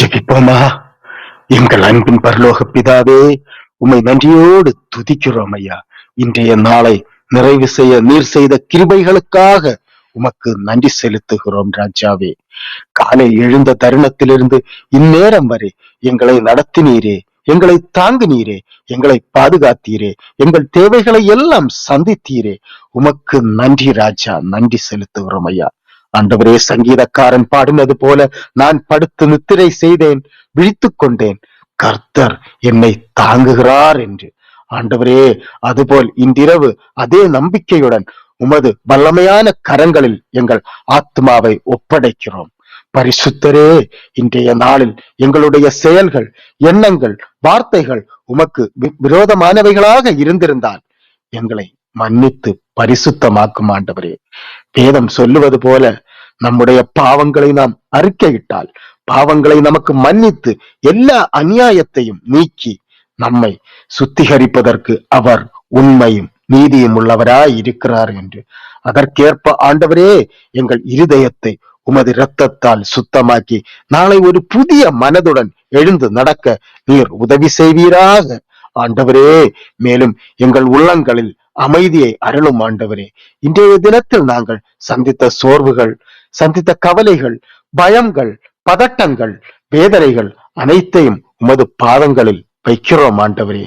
ஜெபிப்போமா? எங்கள் அன்பின் பரலோக பிதாவே உம்மை நன்றியோடு துதிக்கிறோம் ஐயா. இன்றைய நாளை நிறைவு செய்ய நீர் செய்த கிருபைகளுக்காக உமக்கு நன்றி செலுத்துகிறோம் ராஜாவே. காலை எழுந்த தருணத்திலிருந்து இந்நேரம் வரை எங்களை நடத்தினீரே எங்களை தாங்கினீரே எங்களை பாதுகாத்தீரே எங்கள் தேவைகளை எல்லாம் சந்தித்தீரே. உமக்கு நன்றி ராஜா நன்றி செலுத்துகிறோம் ஐயா. ஆண்டவரே சங்கீதக்காரன் பாடினது போல நான் படுத்து நித்திரை செய்தேன் விழித்துக் கொண்டேன். கர்த்தர் என்னை தாங்குகிறார் என்று. ஆண்டவரே அதுபோல் இன்றிரவு அதே நம்பிக்கையுடன் உமது வல்லமையான கரங்களில் எங்கள் ஆத்மாவை ஒப்படைக்கிறோம். பரிசுத்தரே இன்றைய நாளில் எங்களுடைய செயல்கள் எண்ணங்கள் வார்த்தைகள் உமக்கு வி- விரோதமானவைகளாக இருந்திருந்தால் எங்களை மன்னித்து பரிசுத்தமாக்கும் ஆண்டவரே. வேதம் சொல்லுவது போல நம்முடைய பாவங்களை நாம் அறிக்கையிட்டால் பாவங்களை நமக்கு மன்னித்து எல்லா அநியாயத்தையும் நீக்கி நம்மை சுத்திகரிப்பதற்கு அவர் உண்மையும் நீதியும் உள்ளவராய் இருக்கிறார் என்று. அதற்கேற்ப ஆண்டவரே எங்கள் இருதயத்தை உமது இரத்தத்தால் சுத்தமாக்கி நாளை ஒரு புதிய மனதுடன் எழுந்து நடக்க நீர் உதவி செய்வீராக. ஆண்டவரே மேலும் எங்கள் உள்ளங்களில் அமைதியை அருளும் ஆண்டவரே. இன்றைய தினத்தில் நாங்கள் சந்தித்த சோர்வுகள் சந்தித்த கவலைகள் பயங்கள் பதட்டங்கள் வேதனைகள் அனைத்தையும் உமது பாதங்களில் வைக்கிறோம் ஆண்டவரே.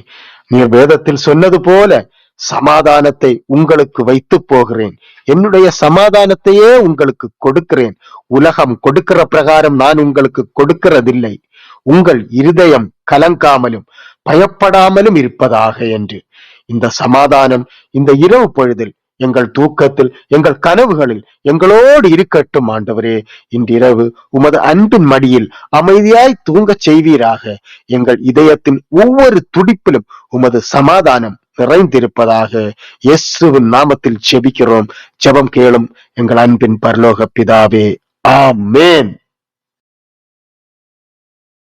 நீர் வேதத்தில் சொன்னது போல சமாதானத்தை உங்களுக்கு வைத்து போகிறேன். என்னுடைய சமாதானத்தையே உங்களுக்கு கொடுக்கிறேன். உலகம் கொடுக்கிற பிரகாரம் நான் உங்களுக்கு கொடுக்கிறதில்லை. உங்கள் இருதயம் கலங்காமலும் பயப்படாமலும் இருப்பதாக என்று. இந்த சமாதானம் இந்த இரவு பொழுதில் எங்கள் தூக்கத்தில் எங்கள் கனவுகளில் எங்களோடு இருக்கட்டும் ஆண்டவரே. இன்றிரவு உமது அன்பின் மடியில் அமைதியாய் தூங்கச் செய்வீராக. எங்கள் இதயத்தின் ஒவ்வொரு துடிப்பிலும் உமது சமாதானம் நிறைந்திருப்பதாக இயேசுவின் நாமத்தில் செபிக்கிறோம் ஜெபம் கேளும் எங்கள் அன்பின் பரலோக பிதாவே. ஆமேன்.